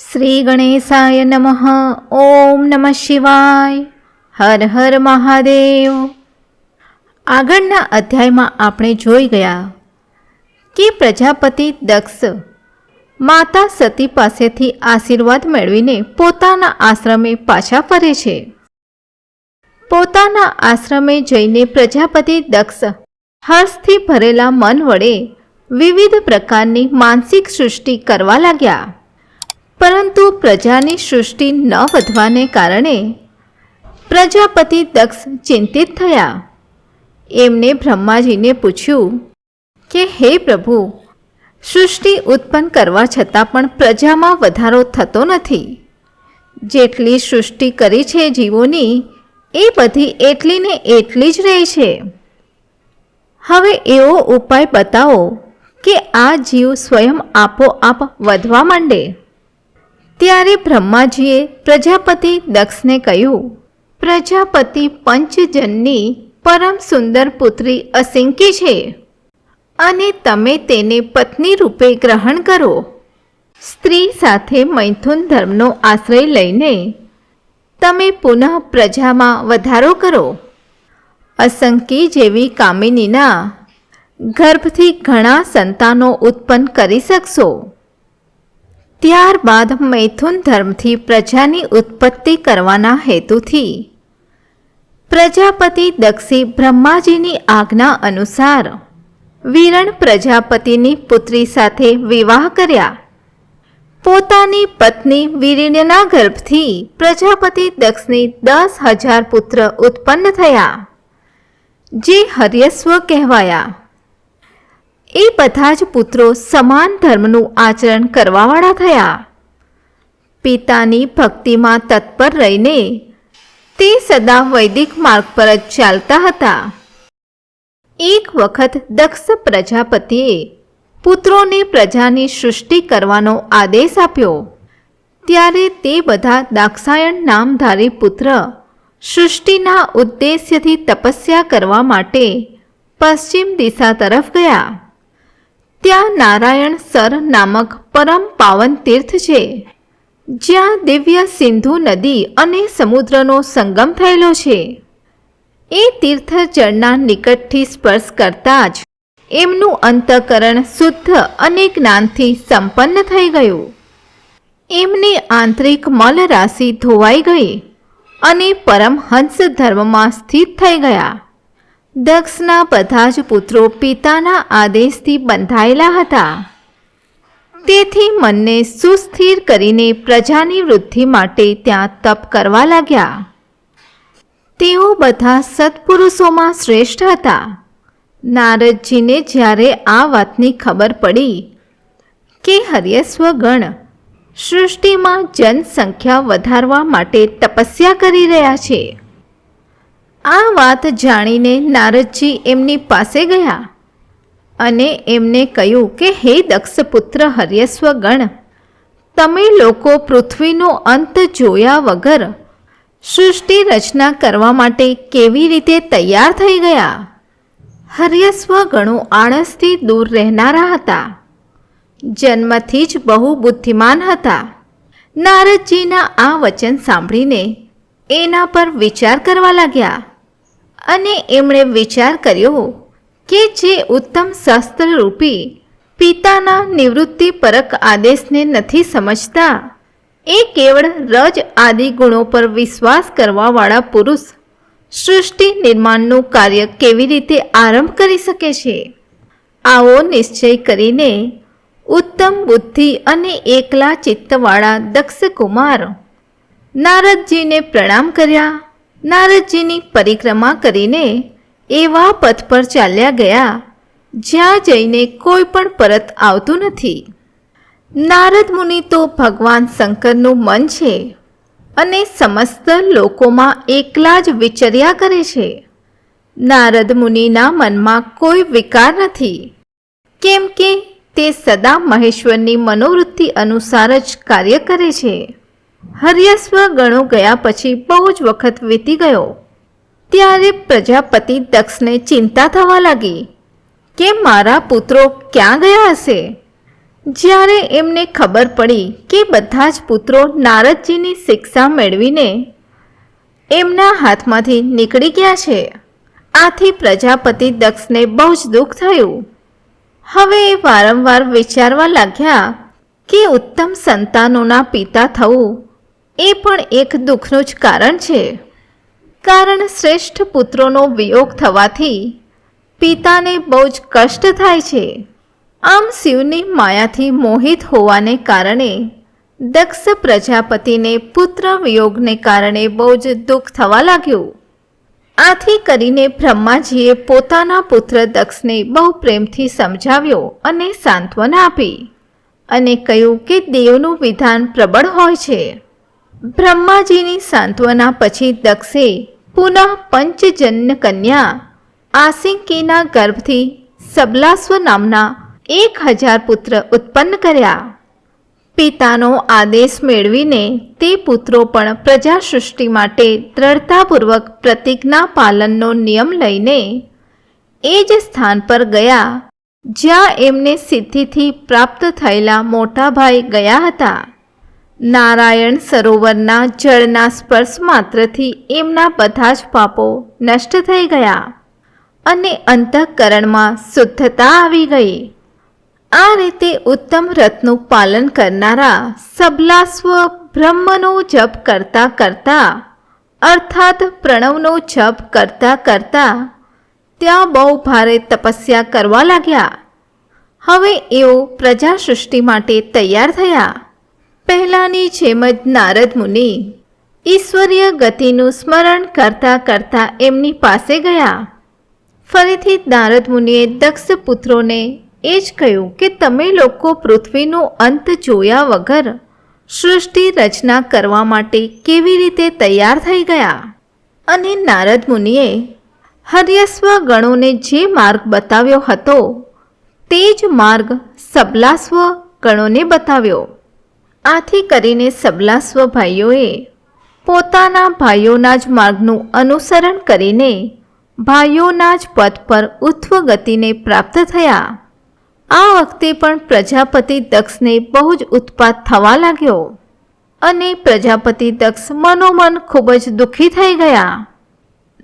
શ્રી ગણેશાય નમઃ ઓમ નમઃ શિવાય હર હર મહાદેવ આગળના અધ્યાયમાં આપણે જોઈ ગયા કે પ્રજાપતિ દક્ષ માતા સતી પાસેથી આશીર્વાદ મેળવીને પોતાના આશ્રમે પાછા ફરે છે. પોતાના આશ્રમે જઈને પ્રજાપતિ દક્ષ હર્ષથી ભરેલા મન વડે વિવિધ પ્રકારની માનસિક સૃષ્ટિ કરવા લાગ્યા. પરંતુ પ્રજાની સૃષ્ટિ ન વધવાને કારણે પ્રજાપતિ દક્ષ ચિંતિત થયા. એમને બ્રહ્માજીને પૂછ્યું કે, હે પ્રભુ, સૃષ્ટિ ઉત્પન્ન કરવા છતાં પણ પ્રજામાં વધારો થતો નથી. જેટલી સૃષ્ટિ કરી છે જીવોની, એ બધી એટલી ને એટલી જ રહે છે. હવે એવો ઉપાય બતાવો કે આ જીવ સ્વયં આપોઆપ વધવા માંડે. ત્યારે બ્રહ્માજીએ પ્રજાપતિ દક્ષને કહ્યું, પ્રજાપતિ પંચજનની પરમ સુંદર પુત્રી અસિંકી છે. અને તમે તેને પત્ની રૂપે ગ્રહણ કરો. સ્ત્રી સાથે મૈથુન ધર્મનો આશ્રય લઈને, તમે પુનઃ પ્રજામાં વધારો કરો. અસંકી જેવી કામિનીના ગર્ભથી ઘણા સંતાનો ઉત્પન્ન કરી શકશો. ત્યારબાદ મૈથુન ધર્મથી પ્રજાની ઉત્પત્તિ કરવાના હેતુથી. પ્રજાપતિ દક્ષી બ્રહ્માજીની આજ્ઞા અનુસાર વિરણ પ્રજાપતિની પુત્રી સાથે વિવાહ કર્યા. પોતાની પત્ની વિરીણના ગર્ભથી પ્રજાપતિ દક્ષની દસ હજાર પુત્ર ઉત્પન્ન થયા, જે હર્યસ્વ કહેવાયા. એ બધા જ પુત્રો સમાન ધર્મનું આચરણ કરવાવાળા થયા. પિતાની ભક્તિમાં તત્પર રહીને તે સદા વૈદિક માર્ગ પર જ ચાલતા હતા. એક વખત દક્ષ પ્રજાપતિએ પુત્રોને પ્રજાની સૃષ્ટિ કરવાનો આદેશ આપ્યો. ત્યારે તે બધા દાક્ષાયણ નામધારી પુત્ર સૃષ્ટિના ઉદ્દેશ્યથી તપસ્યા કરવા માટે પશ્ચિમ દિશા તરફ ગયા. ત્યાં નારાયણ સર નામક પરમ પાવન તીર્થ છે, જ્યાં દિવ્ય સિંધુ નદી અને સમુદ્રનો સંગમ થયેલો છે. એ તીર્થ જળના નિકટથી સ્પર્શ કરતા જ એમનું અંતકરણ શુદ્ધ અને જ્ઞાનથી સંપન્ન થઈ ગયું. એમની આંતરિક મલ રાશિ ધોવાઈ ગઈ અને પરમહંસ ધર્મમાં સ્થિત થઈ ગયા. દક્ષના બધા જ પુત્રો પિતાના આદેશથી બંધાયેલા હતા. તેથી મનને સુસ્થિર કરીને પ્રજાની વૃદ્ધિ માટે ત્યાં તપ કરવા લાગ્યા. તેઓ બધા સત્પુરુષોમાં શ્રેષ્ઠ હતા. નારદજીને જ્યારે આ વાતની ખબર પડી કે હર્યસ્વગણ સૃષ્ટિમાં જનસંખ્યા વધારવા માટે તપસ્યા કરી રહ્યા છે આ વાત જાણીને નારદજી એમની પાસે ગયા અને એમને કહ્યું કે, હે દક્ષપુત્ર હર્યસ્વ ગણ તમે લોકો પૃથ્વીનો અંત જોયા વગર સૃષ્ટિ રચના કરવા માટે કેવી રીતે તૈયાર થઈ ગયા? હર્યસ્વ ગણો આળસથી દૂર રહેનારા હતા. જન્મથી જ બહુ બુદ્ધિમાન હતા. નારદજીના આ વચન સાંભળીને એના પર વિચાર કરવા લાગ્યા. અને એમણે વિચાર કર્યો કે જે ઉત્તમ શસ્ત્રરૂપી પિતાના નિવૃત્તિ પરક આદેશને નથી સમજતા, એ કેવળ રજ આદિ ગુણો પર વિશ્વાસ કરવાવાળા પુરુષ સૃષ્ટિ નિર્માણનું કાર્ય કેવી રીતે આરંભ કરી શકે છે? આવો નિશ્ચય કરીને ઉત્તમ બુદ્ધિ અને એકલા ચિત્તવાળા દક્ષકુમાર નારદજીને પ્રણામ કર્યા. નારદજીની પરિક્રમા કરીને એવા પથ પર ચાલ્યા ગયા, જ્યાં જઈને કોઈ પણ પરત આવતું નથી. નારદ મુનિ તો ભગવાન શંકરનું મન છે અને સમસ્ત લોકોમાં એકલા જ વિચર્યા કરે છે. નારદ મુનિના મનમાં કોઈ વિકાર નથી. કેમ કે તે સદા મહેશ્વરની મનોવૃત્તિ અનુસાર જ કાર્ય કરે છે. હર્યસ્વ ગણો ગયા પછી બહુ જ વખત વીતી ગયો. ત્યારે પ્રજાપતિ દક્ષને ચિંતા થવા લાગી કે મારા પુત્રો ક્યાં ગયા હશે? જ્યારે એમને ખબર પડી કે બધા જ પુત્રો નારદજીની શિક્ષા મેળવીને એમના હાથમાંથી નીકળી ગયા છે, આથી પ્રજાપતિ દક્ષને બહુ જ દુઃખ થયું. હવે એ વારંવાર વિચારવા લાગ્યા કે ઉત્તમ સંતાનોના પિતા થવું એ પણ એક દુઃખનું જ કારણ છે. કારણ શ્રેષ્ઠ પુત્રોનો વિયોગ થવાથી પિતાને બહુ જ કષ્ટ થાય છે. આમ શિવની માયાથી મોહિત હોવાને કારણે દક્ષ પ્રજાપતિને પુત્ર વિયોગને કારણે બહુ જ દુઃખ થવા લાગ્યું. આથી કરીને બ્રહ્માજીએ પોતાના પુત્ર દક્ષને બહુ પ્રેમથી સમજાવ્યો અને સાંત્વના આપી અને કહ્યું કે દેવનું વિધાન પ્રબળ હોય છે. બ્રહ્માજીની સાંત્વના પછી દક્ષે પુનઃ પંચજન્ય કન્યા આસિંકીના ગર્ભથી સબલાસ્વ નામના એક હજાર પુત્ર ઉત્પન્ન કર્યા. પિતાનો આદેશ મેળવીને તે પુત્રો પણ પ્રજા સૃષ્ટિ માટે દ્રઢતાપૂર્વક પ્રતિજ્ઞા પાલનનો નિયમ લઈને એ જ સ્થાન પર ગયા, જ્યાં એમને સિદ્ધિથી પ્રાપ્ત થયેલા મોટા ભાઈ ગયા હતા. નારાયણ સરોવરના જળના સ્પર્શ માત્રથી એમના બધા જ પાપો નષ્ટ થઈ ગયા અને અંતઃકરણમાં શુદ્ધતા આવી ગઈ. આ રીતે ઉત્તમ રથનું પાલન કરનારા સબલાસ્વ બ્રહ્મનો જપ કરતા કરતા, અર્થાત પ્રણવનો જપ કરતા કરતા, ત્યાં બહુ ભારે તપસ્યા કરવા લાગ્યા. હવે એઓ પ્રજા સૃષ્ટિ માટે તૈયાર થયા. પહેલાંની જેમ જ નારદ મુનિ ઈશ્વરીય ગતિનું સ્મરણ કરતા કરતા એમની પાસે ગયા. ફરીથી નારદ મુનિએ દક્ષ પુત્રોને એ જ કહ્યું કે તમે લોકો પૃથ્વીનો અંત જોયા વગર સૃષ્ટિ રચના કરવા માટે કેવી રીતે તૈયાર થઈ ગયા? અને નારદ મુનિએ હર્યસ્વ ગણોને જે માર્ગ બતાવ્યો હતો, તે જ માર્ગ સબલાસ્વ ગણોને બતાવ્યો. આથી કરીને સબલાસ્વ ભાઈઓએ પોતાના ભાઈઓના જ માર્ગનું અનુસરણ કરીને ભાઈઓના જ પદ પર ઉત્વ ગતિને પ્રાપ્ત થયા. આ વખતે પણ પ્રજાપતિ દક્ષને બહુ જ ઉત્પાત થવા લાગ્યો અને પ્રજાપતિ દક્ષ મનોમન ખૂબ જ દુઃખી થઈ ગયા.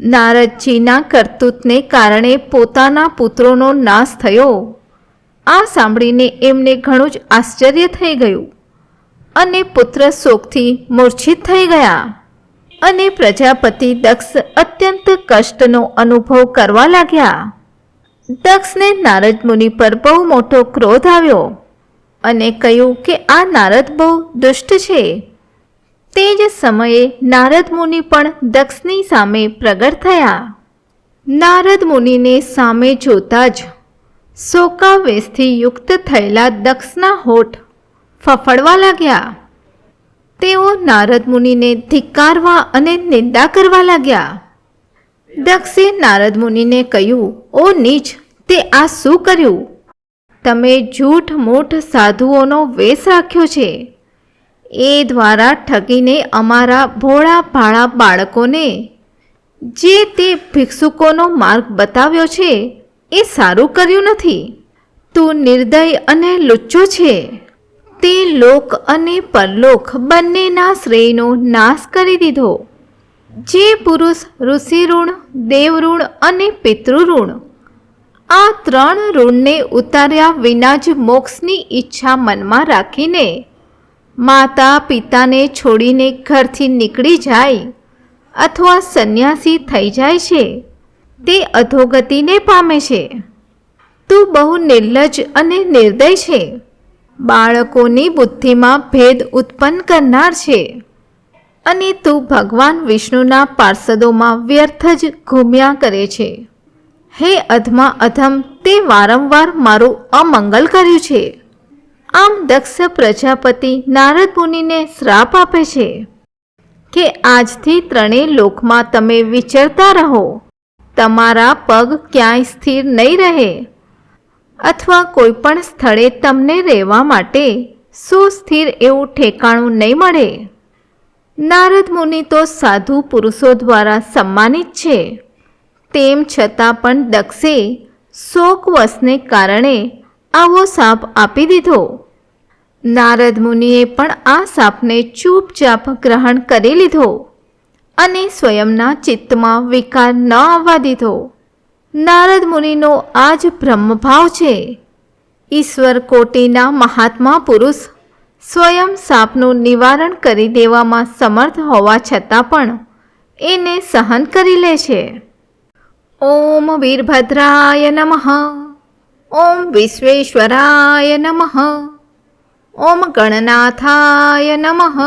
નારદજીના કરતૂતને કારણે પોતાના પુત્રોનો નાશ થયો. આ સાંભળીને એમને ઘણું જ આશ્ચર્ય થઈ ગયું. અને પુત્ર શોકથી મૂર્છિત થઈ ગયા. અને પ્રજાપતિ દક્ષ અત્યંત કષ્ટનો અનુભવ કરવા લાગ્યા. દક્ષને નારદ મુનિ પર બહુ મોટો ક્રોધ આવ્યો અને કહ્યું કે આ નારદ બહુ દુષ્ટ છે. તે જ સમયે નારદ મુનિ પણ દક્ષની સામે પ્રગટ થયા. નારદ મુનિને સામે જોતા જ શોકાવેશથી યુક્ત થયેલા દક્ષના હોઠ ફફડવા લાગ્યા. તેઓ નારદ મુનિને ધિક્કારવા અને નિંદા કરવા લાગ્યા. દક્ષે નારદ મુનિને કહ્યું, ઓ નીચ, તે આ શું કર્યું? તમે જૂઠ મૂઠ સાધુઓનો વેશ રાખ્યો છે. એ દ્વારા ઠગીને અમારા ભોળા ભાળા બાળકોને જે તે ભિક્ષુકોનો માર્ગ બતાવ્યો છે, એ સારું કર્યું નથી. તું નિર્દય અને લુચ્ચો છે. તે લોક અને પરલોક બંનેના શ્રેયનો નાશ કરી દીધો. જે પુરુષ ઋષિ ઋણ દેવ અને પિતૃઋણ આ ત્રણ ઋણને ઉતાર્યા વિના જ મોક્ષની ઈચ્છા મનમાં રાખીને માતા પિતાને છોડીને ઘરથી નીકળી જાય અથવા સંન્યાસી થઈ જાય છે, તે અધોગતિને પામે છે. તું બહુ નિર્લજ અને નિર્દય છે. બાળકોની બુદ્ધિમાં ભેદ ઉત્પન્ન કરનાર છે. અને તું ભગવાન વિષ્ણુના પાર્ષદોમાં વ્યર્થ જ ઘૂમ્યા કરે છે. હે અધમા અધમ, તે વારંવાર મારું અમંગલ કર્યું છે. આમ દક્ષ પ્રજાપતિ નારદ મુનિને શ્રાપ આપે છે કે આજથી ત્રણેય લોકમાં તમે વિચરતા રહો. તમારા પગ ક્યાંય સ્થિર નહીં રહે. અથવા કોઈ પણ સ્થળે તમને રહેવા માટે સુસ્થિર એવું ઠેકાણું નહીં મળે. નારદ મુનિ તો સાધુ પુરુષો દ્વારા સન્માનિત છે. તેમ છતાં પણ દક્ષે શોકવશને કારણે આવો સાપ આપી દીધો. નારદ મુનિએ પણ આ સાપને ચૂપચાપ ગ્રહણ કરી લીધો અને સ્વયંના ચિત્તમાં વિકાર ન આવવા દીધો. નારદ મુનિનો આ જ બ્રહ્મભાવ છે. ઈશ્વર કોટીના મહાત્મા પુરુષ સ્વયં સાપનું નિવારણ કરી દેવામાં સમર્થ હોવા છતાં પણ એને સહન કરી લે છે. ઓમ વીરભદ્રાય નમઃ. ઓમ વિશ્વેશ્વરાય નમઃ. ઓમ ગણનાથાય નમઃ.